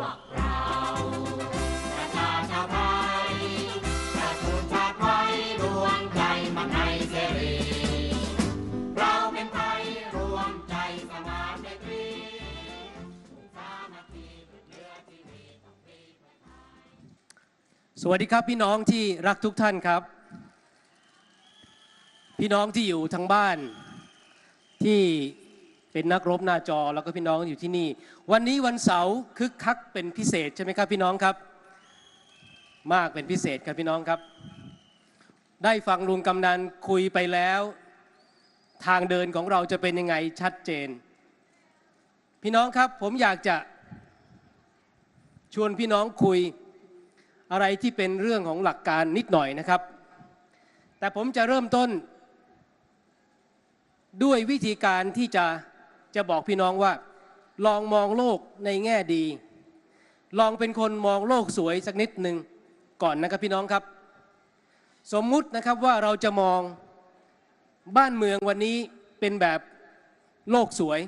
สรีเราเป็นไทยรวมใจสมานไมตรีสามัคคีเหลือที่มีต้องมีสวัสดีครับพี่น้องที่รักทุกท่านครับ พี่น้องที่อยู่ทางบ้านที่ เป็นนักรบหน้าจอแล้วก็พี่น้องอยู่ที่นี่ วันนี้วันเสาร์คึกคักเป็นพิเศษใช่ไหมครับพี่น้องครับ มากเป็นพิเศษครับพี่น้องครับ ได้ฟังลุงกำนันคุยไปแล้ว ทางเดินของเราจะเป็นยังไงชัดเจน พี่น้องครับผมอยากจะชวนพี่น้องคุยอะไรที่เป็นเรื่องของหลักการนิดหน่อยนะครับ แต่ผมจะเริ่มต้นด้วยวิธีการที่จะ จะบอกพี่น้องว่า ลองมองโลกในแง่ดี ลองเป็นคนมองโลกสวยสักนิดหนึ่งก่อนนะครับพี่น้องครับ สมมุตินะครับว่าเราจะมองบ้านเมืองวันนี้เป็นแบบโลกสวย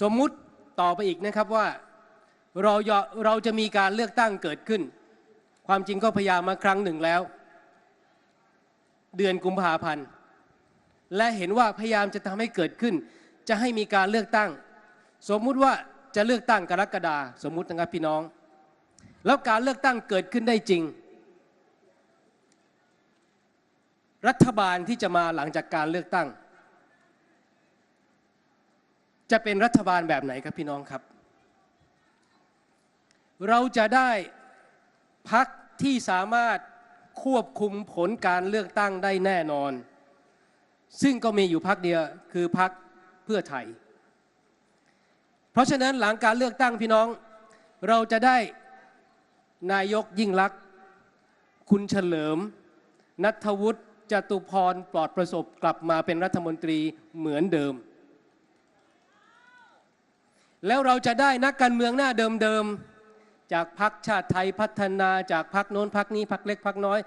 สมมุติต่อไปอีกนะครับว่าเราเราจะมีการเลือกตั้งเกิดขึ้น ความจริงก็พยายามมาครั้งหนึ่งแล้ว เดือนกุมภาพันธ์และเห็นว่าพยายามจะทำให้เกิดขึ้น จะให้มีการเลือกตั้ง สมมุติว่าจะเลือกตั้งกรกฎาสมมุตินะครับพี่น้อง แล้วการเลือกตั้งเกิดขึ้นได้จริง รัฐบาลที่จะมาหลังจากการเลือกตั้ง จะเป็นรัฐบาลแบบไหนครับพี่น้องครับ เราจะได้พักที่สามารถควบคุมผลการเลือกตั้งได้แน่นอน ซึ่งก็มีอยู่พักเดียวคือพัก เพื่อไทย เพราะฉะนั้นหลังการเลือกตั้งพี่น้อง เราจะได้นายกยิ่งลักษณ์คุณเฉลิม นัทวุฒิจตุพรปลอดประสบกลับมาเป็นรัฐมนตรีเหมือนเดิม แล้วเราจะได้นักการเมืองหน้าเดิมๆจากพักชาติไทยพัฒนาจากพักโน้นพักนี้พักเล็กพักน้อย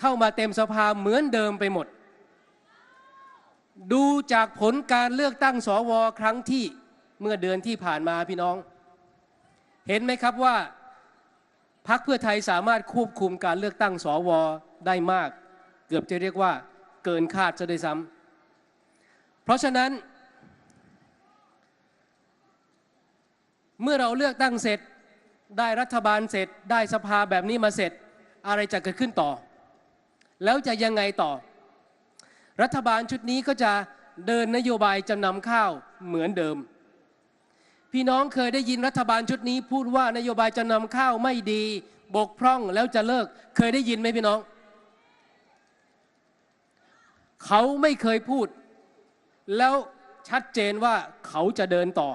เข้ามาเต็มสภาเหมือนเดิมไปหมด ดูจากผลการเลือกตั้งสวครั้งที่เมื่อเดือนที่ผ่านมาพี่น้อง เห็นไหมครับว่าพักเพื่อไทยสามารถควบคุมการเลือกตั้งสวได้มาก เกือบจะเรียกว่าเกินคาดซะได้ซ้ำเพราะฉะนั้น เมื่อเราเลือกตั้งเสร็จได้รัฐบาลเสร็จได้สภาแบบนี้มาเสร็จ อะไรจะเกิดขึ้นต่อ แล้วจะยังไงต่อ รัฐบาลชุดนี้ก็จะเดินนโยบายจำนำข้าวเหมือนเดิม พี่น้องเคยได้ยินรัฐบาลชุดนี้ พูดว่านโยบายจำนำข้าวไม่ดี บกพร่องแล้วจะเลิก เคยได้ยินไหมพี่น้อง เขาไม่เคยพูด แล้วชัดเจนว่าเขาจะเดินต่อ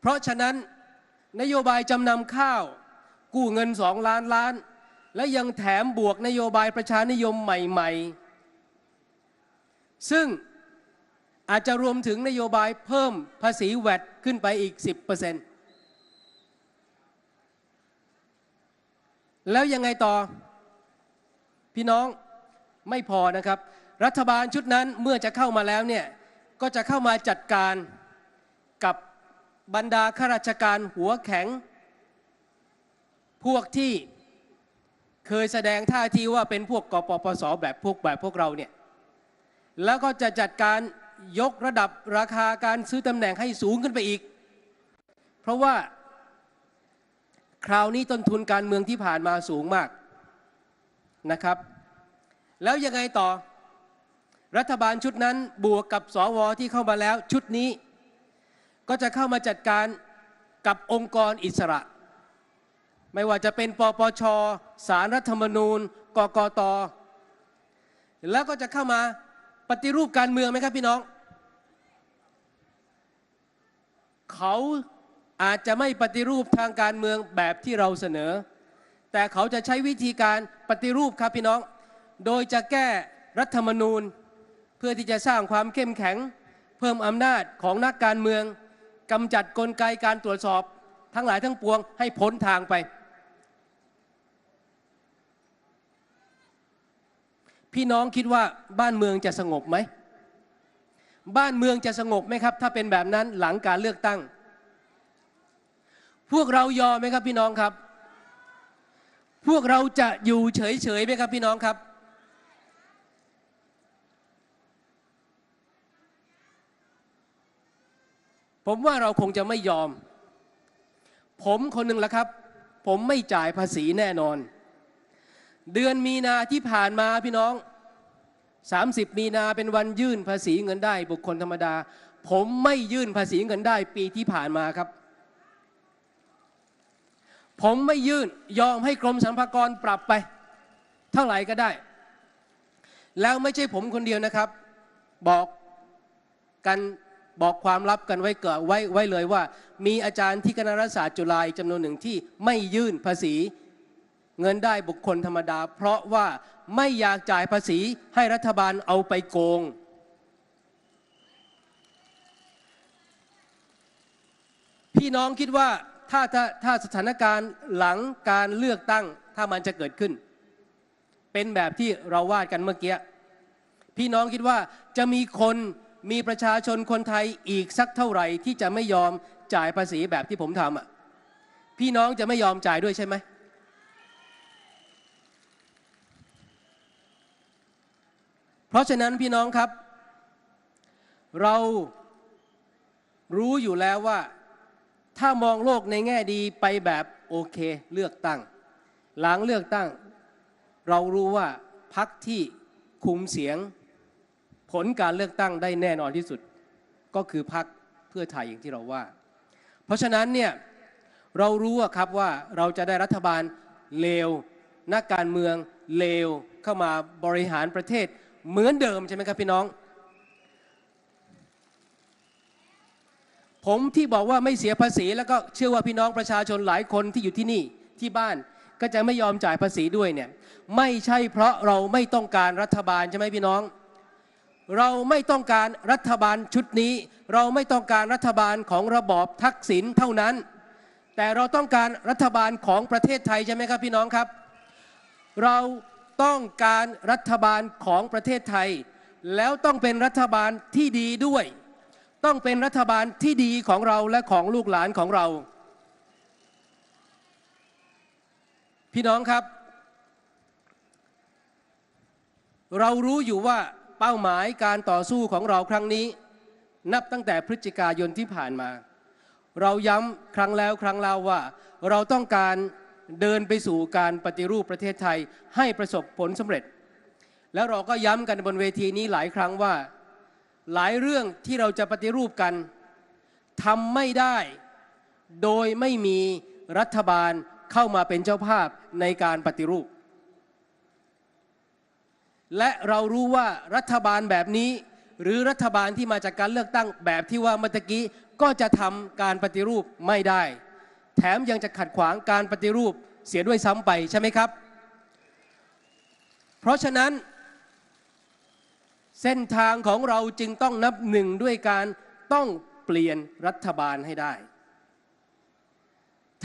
เพราะฉะนั้นนโยบายจำนำข้าว กู้เงินสองล้านล้าน และยังแถมบวกนโยบายประชานิยมใหม่ ๆ ซึ่งอาจจะรวมถึงนโยบายเพิ่มภาษีแวดขึ้นไปอีก 10%แล้วยังไงต่อ พี่น้องไม่พอนะครับ รัฐบาลชุดนั้นเมื่อจะเข้ามาแล้วเนี่ย ก็จะเข้ามาจัดการกับบรรดาข้าราชการหัวแข็ง พวกที่เคยแสดงท่าทีว่าเป็นพวกกปปสแบบพวกแบบพวกเราเนี่ย แล้วก็จะจัดการยกระดับราคาการซื้อตำแหน่งให้สูงขึ้นไปอีก เพราะว่าคราวนี้ต้นทุนการเมืองที่ผ่านมาสูงมากนะครับ แล้วยังไงต่อ รัฐบาลชุดนั้นบวกกับสวที่เข้ามาแล้วชุดนี้ ก็จะเข้ามาจัดการกับองค์กรอิสระ ไม่ว่าจะเป็นปปชสารรัฐธรรมนูญ กกตแล้วก็จะเข้ามา ปฏิรูปการเมืองไหมครับพี่น้อง เขาอาจจะไม่ปฏิรูปทางการเมืองแบบที่เราเสนอ แต่เขาจะใช้วิธีการปฏิรูปครับพี่น้อง โดยจะแก้รัฐธรรมนูญ เพื่อที่จะสร้างความเข้มแข็ง เพิ่มอำนาจของนักการเมืองกำจัดกลไกการตรวจสอบ ทั้งหลายทั้งปวงให้พ้นทางไป พี่น้องคิดว่าบ้านเมืองจะสงบไหม บ้านเมืองจะสงบไหมครับ ถ้าเป็นแบบนั้นหลังการเลือกตั้ง พวกเรายอมไหมครับพี่น้องครับ พวกเราจะอยู่เฉยๆไหมครับพี่น้องครับ ผมว่าเราคงจะไม่ยอม ผมคนหนึ่งละครับ ผมไม่จ่ายภาษีแน่นอน เดือนมีนาที่ผ่านมาพี่น้อง 30 มีนาเป็นวันยื่นภาษีเงินได้ บุคคลธรรมดา ผมไม่ยื่นภาษีเงินได้ ปีที่ผ่านมาครับ ผมไม่ยื่นยอมให้กรมสรรพากรปรับไป เท่าไหร่ก็ได้ แล้วไม่ใช่ผมคนเดียวนะครับ บอกกันบอกความลับกันไว้เกิดไว้ไว้เลยว่า มีอาจารย์ที่คณะรัฐศาสตร์จุฬาอีกจำนวนหนึ่งที่ไม่ยื่นภาษี เงินได้บุคคลธรรมดา เพราะว่าไม่อยากจ่ายภาษีให้รัฐบาลเอาไปโกง พี่น้องคิดว่าถ้าถ้าถ้าสถานการณ์หลังการเลือกตั้งถ้ามันจะเกิดขึ้น เป็นแบบที่เราวาดกันเมื่อกี้ พี่น้องคิดว่าจะมีคนมีประชาชนคนไทยอีกสักเท่าไหร่ที่จะไม่ยอมจ่ายภาษีแบบที่ผมทำอะพี่น้องจะไม่ยอมจ่ายด้วยใช่ไหม เพราะฉะนั้นพี่น้องครับ เรารู้อยู่แล้วว่าถ้ามองโลกในแง่ดีไปแบบโอเคเลือกตั้ง หลังเลือกตั้ง เรารู้ว่าพักที่คุมเสียงผลการเลือกตั้งได้แน่นอนที่สุด ก็คือพักเพื่อไทยอย่างที่เราว่า เพราะฉะนั้นเนี่ยเรารู้ครับว่าเราจะได้รัฐบาลเลวนักการเมืองเลวเข้ามาบริหารประเทศ เหมือนเดิมใช่ไหมครับพี่น้อง ผมที่บอกว่าไม่เสียภาษี แล้วก็เชื่อว่าพี่น้องประชาชนหลายคนที่อยู่ที่นี่ที่บ้านก็จะไม่ยอมจ่ายภาษีด้วยเนี่ยไม่ใช่เพราะเราไม่ต้องการรัฐบาลใช่ไหมพี่น้อง เราไม่ต้องการรัฐบาลชุดนี้ เราไม่ต้องการรัฐบาลของระบอบทักษิณเท่านั้น แต่เราต้องการรัฐบาลของประเทศไทยใช่ไหมครับพี่น้องครับ เรา ต้องการรัฐบาลของประเทศไทย แล้วต้องเป็นรัฐบาลที่ดีด้วย ต้องเป็นรัฐบาลที่ดีของเราและของลูกหลานของเรา พี่น้องครับ เรารู้อยู่ว่าเป้าหมายการต่อสู้ของเราครั้งนี้ นับตั้งแต่พฤศจิกายนที่ผ่านมา เราย้ำครั้งแล้วครั้งเล่าว่า เราต้องการ เดินไปสู่การปฏิรูปประเทศไทยให้ประสบผลสำเร็จ แล้วเราก็ย้ำกันบนเวทีนี้หลายครั้งว่า หลายเรื่องที่เราจะปฏิรูปกันทำไม่ได้ โดยไม่มีรัฐบาลเข้ามาเป็นเจ้าภาพในการปฏิรูป และเรารู้ว่ารัฐบาลแบบนี้ หรือรัฐบาลที่มาจากการเลือกตั้งแบบที่ว่าเมื่อกี้ก็จะทำการปฏิรูปไม่ได้ แถมยังจะขัดขวางการปฏิรูปเสียด้วยซ้ำไปใช่ไหมครับ เพราะฉะนั้น เส้นทางของเราจึงต้องนับหนึ่งด้วยการต้องเปลี่ยนรัฐบาลให้ได้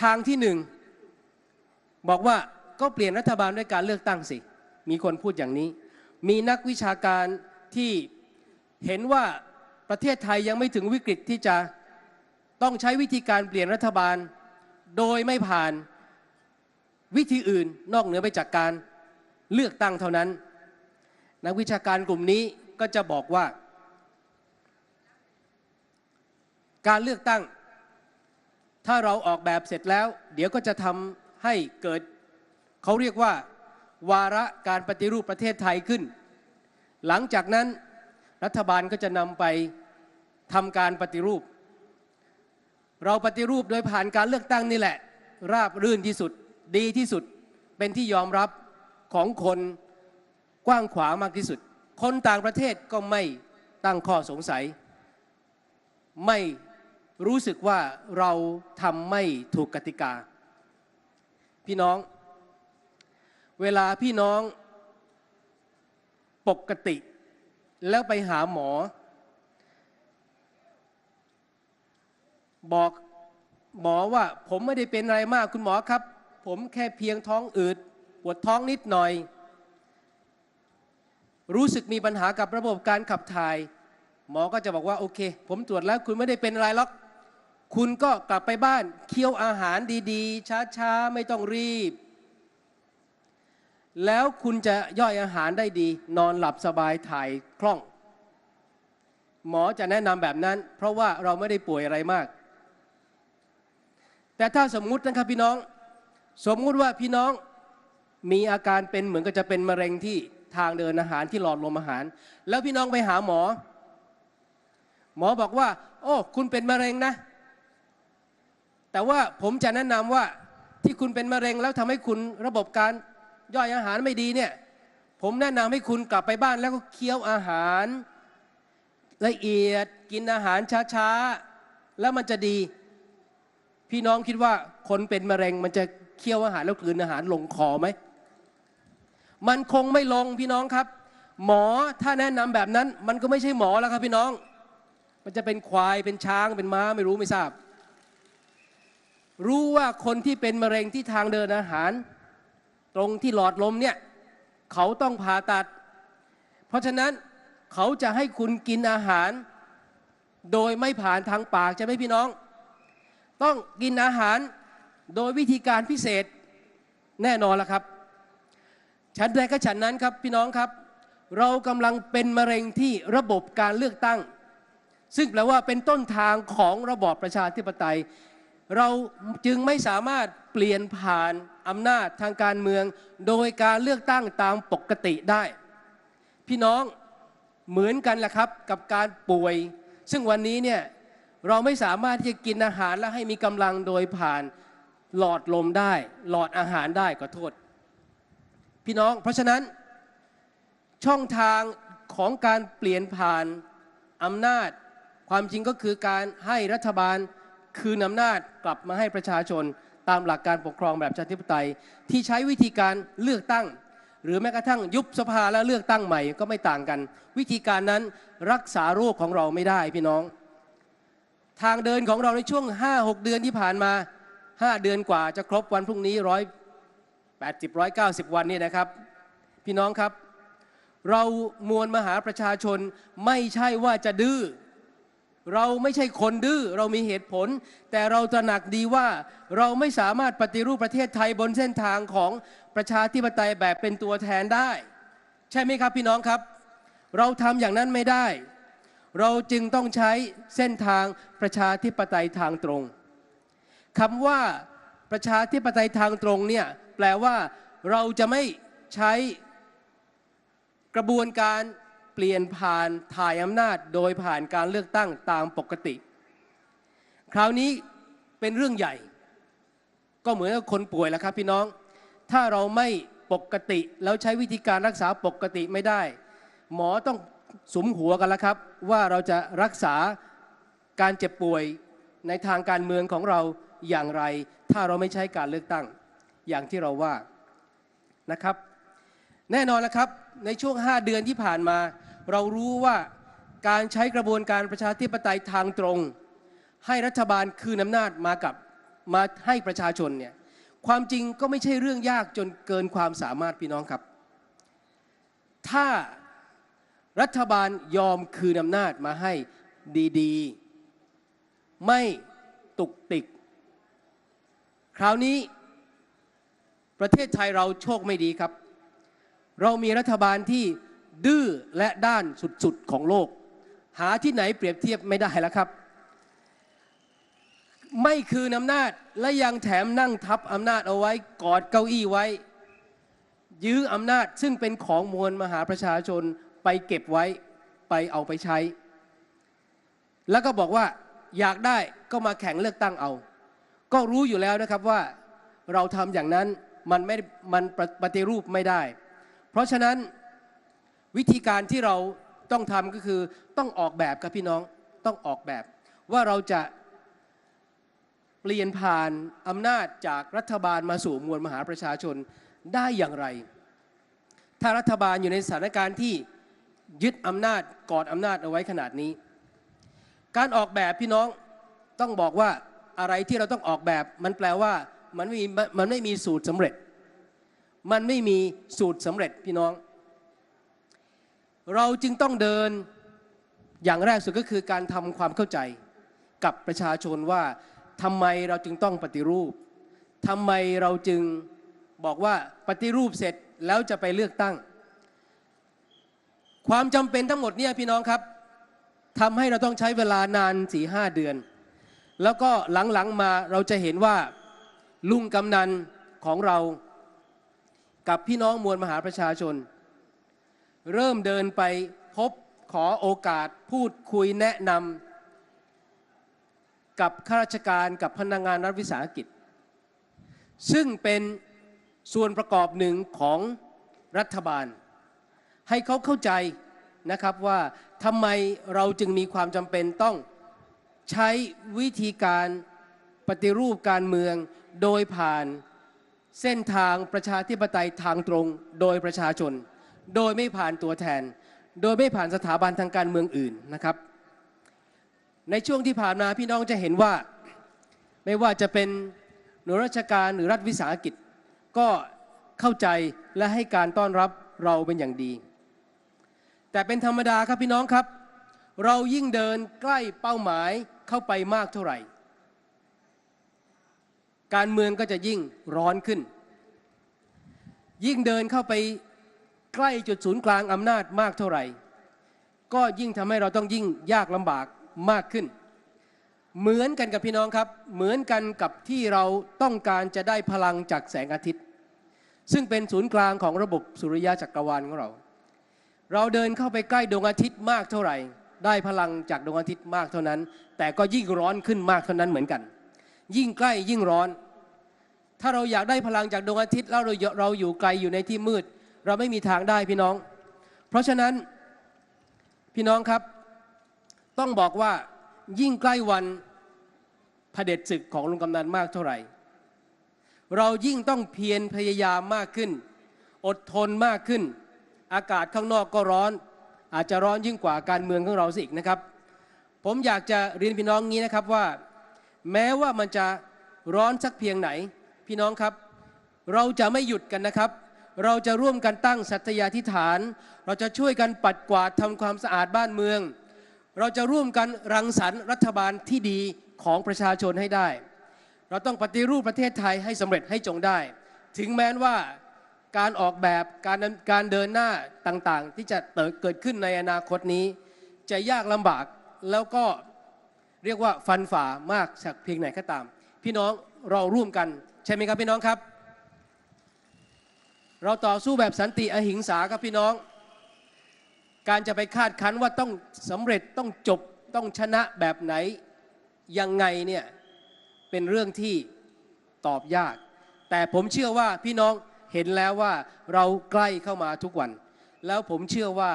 ทางที่หนึ่งบอกว่าก็เปลี่ยนรัฐบาลด้วยการเลือกตั้งสิ มีคนพูดอย่างนี้ มีนักวิชาการที่เห็นว่าประเทศไทยยังไม่ถึงวิกฤตที่จะต้องใช้วิธีการเปลี่ยนรัฐบาล โดยไม่ผ่านวิธีอื่นนอกเหนือไปจากการเลือกตั้งเท่านั้น นักวิชาการกลุ่มนี้ก็จะบอกว่า การเลือกตั้ง ถ้าเราออกแบบเสร็จแล้ว เดี๋ยวก็จะทำให้เกิดเขาเรียกว่า วาระการปฏิรูปประเทศไทยขึ้น หลังจากนั้นรัฐบาลก็จะนำไปทำการปฏิรูป เราปฏิรูปโดยผ่านการเลือกตั้งนี่แหละ ราบรื่นที่สุดดีที่สุดเป็นที่ยอมรับของคนกว้างขวางมากที่สุด คนต่างประเทศก็ไม่ตั้งข้อสงสัย ไม่รู้สึกว่าเราทำไม่ถูกกติกา พี่น้อง เวลาพี่น้องปกติแล้วไปหาหมอ บอกหมอว่าผมไม่ได้เป็นอะไรมากคุณหมอครับ ผมแค่เพียงท้องอืดปวดท้องนิดหน่อย รู้สึกมีปัญหากับระบบการขับถ่าย หมอก็จะบอกว่าโอเค ผมตรวจแล้วคุณไม่ได้เป็นอะไรหรอกคุณก็กลับไปบ้านเคี้ยวอาหารดีๆ ช้าๆ ไม่ต้องรีบ แล้วคุณจะย่อยอาหารได้ดี นอนหลับสบายถ่ายคล่อง หมอจะแนะนำแบบนั้น เพราะว่าเราไม่ได้ป่วยอะไรมาก แต่ถ้าสมมุตินะครับพี่น้อง สมมุติว่าพี่น้องมีอาการเป็นเหมือนกับจะเป็นมะเร็งที่ทางเดินอาหารที่หลอดลมอาหาร แล้วพี่น้องไปหาหมอ หมอบอกว่า โอ้คุณเป็นมะเร็งนะ แต่ว่าผมจะแนะนำว่าที่คุณเป็นมะเร็งแล้วทำให้คุณระบบการย่อยอาหารไม่ดีเนี่ยผมแนะนำให้คุณกลับไปบ้านแล้วก็เคี้ยวอาหาร ละเอียดกินอาหารช้าๆ แล้วมันจะดี พี่น้องคิดว่าคนเป็นมะเร็งมันจะเคี้ยวอาหารแล้วกลืนอาหารลงคอไหม มันคงไม่ลงพี่น้องครับ หมอถ้าแนะนำแบบนั้น มันก็ไม่ใช่หมอแล้วครับพี่น้อง มันจะเป็นควายเป็นช้างเป็นม้าไม่รู้ไม่ทราบ รู้ว่าคนที่เป็นมะเร็งที่ทางเดินอาหาร ตรงที่หลอดลมเนี่ยเขาต้องผ่าตัด เพราะฉะนั้นเขาจะให้คุณกินอาหาร โดยไม่ผ่านทางปากใช่ไหมพี่น้อง ต้องกินอาหารโดยวิธีการพิเศษแน่นอนละครับ ฉันใดก็ฉันนั้นครับพี่น้องครับ เรากำลังเป็นมะเร็งที่ระบบการเลือกตั้ง ซึ่งแปลว่าเป็นต้นทางของระบอบประชาธิปไตย เราจึงไม่สามารถเปลี่ยนผ่านอำนาจทางการเมือง โดยการเลือกตั้งตามปกติได้ พี่น้องเหมือนกันแหละครับกับการป่วย ซึ่งวันนี้เนี่ย เราไม่สามารถที่จะกินอาหารและให้มีกำลังโดยผ่านหลอดลมได้ หลอดอาหารได้ขอโทษ พี่น้อง เพราะฉะนั้น ช่องทางของการเปลี่ยนผ่านอำนาจ ความจริงก็คือการให้รัฐบาลคืนอำนาจกลับมาให้ประชาชนตามหลักการปกครองแบบประชาธิปไตย ที่ใช้วิธีการเลือกตั้ง หรือแม้กระทั่งยุบสภาแล้วเลือกตั้งใหม่ก็ไม่ต่างกัน วิธีการนั้นรักษาโรคของเราไม่ได้พี่น้อง ทางเดินของเราในช่วง 5-6 เดือนที่ผ่านมา 5 เดือนกว่าจะครบวันพรุ่งนี้ร้อยแปดสิบร้อยเก้าสิบวันนี่นะครับ พี่น้องครับ เรามวลมหาประชาชนไม่ใช่ว่าจะดื้อเราไม่ใช่คนดื้อเรามีเหตุผล แต่เราตระหนักดีว่าเราไม่สามารถปฏิรูปประเทศไทยบนเส้นทางของประชาธิปไตยแบบเป็นตัวแทนได้ ใช่ไหมครับพี่น้องครับ เราทำอย่างนั้นไม่ได้ เราจึงต้องใช้เส้นทาง ประชาธิปไตยทางตรงคำว่าประชาธิปไตยทางตรงเนี่ยแปลว่าเราจะไม่ใช้กระบวนการเปลี่ยนผ่านถ่ายอำนาจโดยผ่านการเลือกตั้งตามปกติ คราวนี้เป็นเรื่องใหญ่ ก็เหมือนกับคนป่วยแล้วครับพี่น้อง ถ้าเราไม่ปกติแล้วใช้วิธีการรักษาปกติไม่ได้ หมอต้องสมหัวกันแล้วครับ ว่าเราจะรักษา การเจ็บป่วยในทางการเมืองของเราอย่างไร ถ้าเราไม่ใช้การเลือกตั้งอย่างที่เราว่านะครับ แน่นอนแล้วครับในช่วง 5 เดือนที่ผ่านมา เรารู้ว่าการใช้กระบวนการประชาธิปไตยทางตรง ให้รัฐบาลคืนอำนาจมากับมาให้ประชาชนเนี่ยความจริงก็ไม่ใช่เรื่องยากจนเกินความสามารถพี่น้องครับ ถ้ารัฐบาลยอมคืนอำนาจมาให้ดี ๆ ไม่ตุกติก คราวนี้ประเทศไทยเราโชคไม่ดีครับ เรามีรัฐบาลที่ดื้อและด้านสุดๆของโลก หาที่ไหนเปรียบเทียบไม่ได้แล้วครับ ไม่คืนอำนาจและยังแถมนั่งทับอำนาจเอาไว้กอดเก้าอี้ไว้ ยื้ออำนาจซึ่งเป็นของมวลมหาประชาชนไปเก็บไว้ไปเอาไปใช้ แล้วก็บอกว่า อยากได้ก็มาแข่งเลือกตั้งเอา ก็รู้อยู่แล้วนะครับว่าเราทำอย่างนั้นมันไม่มันปฏิรูปไม่ได้ เพราะฉะนั้นวิธีการที่เราต้องทำก็คือต้องออกแบบกับพี่น้องต้องออกแบบ ว่าเราจะเปลี่ยนผ่านอำนาจจากรัฐบาลมาสู่มวลมหาประชาชนได้อย่างไร ถ้ารัฐบาลอยู่ในสถานการณ์ที่ยึดอำนาจกอดอำนาจเอาไว้ขนาดนี้ การออกแบบพี่น้องต้องบอกว่าอะไรที่เราต้องออกแบบ มันแปลว่ามันไม่มีมันไม่มีสูตรสำเร็จ มันไม่มีสูตรสำเร็จพี่น้อง เราจึงต้องเดินอย่างแรกสุดก็คือการทำความเข้าใจกับประชาชนว่าทำไมเราจึงต้องปฏิรูปทำไมเราจึงบอกว่าปฏิรูปเสร็จแล้วจะไปเลือกตั้ง ความจำเป็นทั้งหมดเนี่ยพี่น้องครับ ทำให้เราต้องใช้เวลานานสี่ห้าเดือน แล้วก็หลังๆมาเราจะเห็นว่าลุงกำนันของเรากับพี่น้องมวลมหาประชาชน เริ่มเดินไปพบขอโอกาสพูดคุยแนะนำกับข้าราชการกับพนักงานรัฐวิสาหกิจ ซึ่งเป็นส่วนประกอบหนึ่งของรัฐบาล ให้เขาเข้าใจนะครับว่า ทำไมเราจึงมีความจำเป็นต้องใช้วิธีการปฏิรูปการเมืองโดยผ่านเส้นทางประชาธิปไตยทางตรงโดยประชาชน โดยไม่ผ่านตัวแทน โดยไม่ผ่านสถาบันทางการเมืองอื่นนะครับ ในช่วงที่ผ่านมาพี่น้องจะเห็นว่าไม่ว่าจะเป็นหน่วยราชการหรือรัฐวิสาหกิจ ก็เข้าใจและให้การต้อนรับเราเป็นอย่างดี แต่เป็นธรรมดาครับพี่น้องครับ เรายิ่งเดินใกล้เป้าหมายเข้าไปมากเท่าไหร่ การเมืองก็จะยิ่งร้อนขึ้น ยิ่งเดินเข้าไปใกล้จุดศูนย์กลางอำนาจมากเท่าไหร่ ก็ยิ่งทำให้เราต้องยิ่งยากลำบากมากขึ้น เหมือนกันกับพี่น้องครับ เหมือนกันกับที่เราต้องการจะได้พลังจากแสงอาทิตย์ ซึ่งเป็นศูนย์กลางของระบบสุริยะจักรวาลของเรา เราเดินเข้าไปใกล้ดวงอาทิตย์มากเท่าไหร่ ได้พลังจากดวงอาทิตย์มากเท่านั้น แต่ก็ยิ่งร้อนขึ้นมากเท่านั้นเหมือนกัน ยิ่งใกล้ยิ่งร้อน ถ้าเราอยากได้พลังจากดวงอาทิตย์แล้วเราเราอยู่ไกลอยู่ในที่มืด เราไม่มีทางได้พี่น้อง เพราะฉะนั้นพี่น้องครับ ต้องบอกว่ายิ่งใกล้วันเผด็จศึกของลุงกำนันมากเท่าไหร่ เรายิ่งต้องเพียรพยายามมากขึ้น อดทนมากขึ้น อากาศข้างนอกก็ร้อน อาจจะร้อนยิ่งกว่าการเมืองของเราสิอีกนะครับ ผมอยากจะเรียนพี่น้องงี้นะครับว่า แม้ว่ามันจะร้อนสักเพียงไหน พี่น้องครับ เราจะไม่หยุดกันนะครับ เราจะร่วมกันตั้งสัตยาธิฐาน เราจะช่วยกันปัดกวาดทำความสะอาดบ้านเมือง เราจะร่วมกันรังสรรค์รัฐบาลที่ดีของประชาชนให้ได้ เราต้องปฏิรูปประเทศไทยให้สำเร็จให้จงได้ ถึงแม้ว่า การออกแบบการการเดินหน้าต่างๆ ที่จะเกิดขึ้นในอนาคตนี้ จะยากลำบากแล้วก็เรียกว่าฟันฝ่ามากสักเพียงไหนก็ตาม พี่น้องเราร่วมกัน ใช่ไหมครับพี่น้องครับ เราต่อสู้แบบสันติอหิงสาครับพี่น้อง การจะไปคาดคั้นว่าต้องสำเร็จต้องจบต้องชนะแบบไหนยังไงเนี่ยเป็นเรื่องที่ตอบยาก แต่ผมเชื่อว่าพี่น้อง เห็นแล้วว่าเราใกล้เข้ามาทุกวัน แล้วผมเชื่อว่า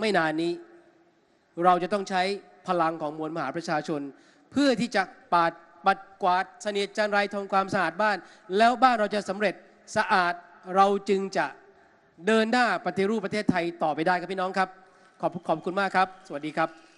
ไม่นานนี้ เราจะต้องใช้พลังของมวลมหาประชาชน เพื่อที่จะปาดปัดกวาดเสนียดจันไรทำความสะอาดบ้าน แล้วบ้านเราจะสำเร็จสะอาดเราจึงจะเดินหน้าปฏิรูปประเทศไทยต่อไปได้ครับพี่น้องครับ ขอบขอบคุณมากครับ สวัสดีครับ